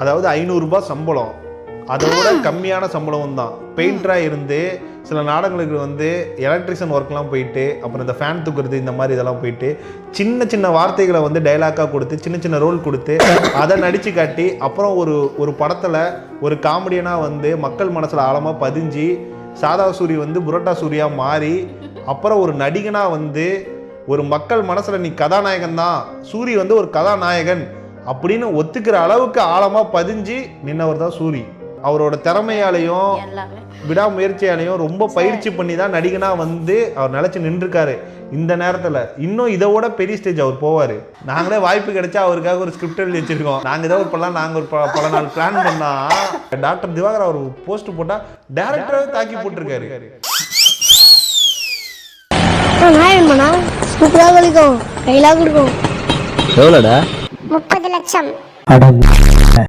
அதாவது ஐநூறுரூபா சம்பளம். அதோட கம்மியான சம்பளம் தான். பெயிண்டராக இருந்து சில நாடகங்களுக்கு வந்து எலக்ட்ரிஷியன் ஒர்க்லாம் போயிட்டு அப்புறம் இந்த ஃபேன் தூக்குறது இந்த மாதிரி இதெல்லாம் போயிட்டு சின்ன சின்ன வார்த்தைகளை வந்து டைலாக்காக கொடுத்து சின்ன சின்ன ரோல் கொடுத்து அதை நடித்து காட்டி அப்புறம் ஒரு ஒரு படத்தில் ஒரு காமெடியனாக வந்து மக்கள் மனசில் ஆழமாக பதிஞ்சு சாதா சூரி வந்து புரோட்டா சூரியாக மாறி அப்புறம் ஒரு நடிகனாக வந்து ஒரு மக்கள் மனசில் நீ கதாநாயகன் தான் சூரி வந்து ஒரு கதாநாயகன் அப்படின்னு ஒத்துக்கிற அளவுக்கு ஆழமாக பதிஞ்சு நின்னவர் தான் சூரி. அவரோட திறமையாலையும் விடாமுயற்சியாலையும் ரொம்ப பயிற்சி பண்ணி தான் நடிகனா வந்து அவர் நிலைச்சு நின்றுருக்காரு. இந்த நேரத்தில் இன்னும் இதை விட பெரிய ஸ்டேஜ் அவர் போவார். நாங்களே வாய்ப்பு கிடைச்சா அவருக்காக ஒரு ஸ்கிரிப்ட் எழுதி வச்சிருக்கோம். நாங்கள் ஏதாவது ஒரு படம் நாங்கள் ஒரு பல நாள் பிளான் பண்ணா டாக்டர் திவாகர் அவர் போஸ்ட் போட்டால் டேரக்டராகவே தாக்கி போட்டிருக்காரு. சூப்பராக வலிக்கும். கையிலாக கொடுக்கும். எவ்வளோடா? മുപ്പത് ലക്ഷം.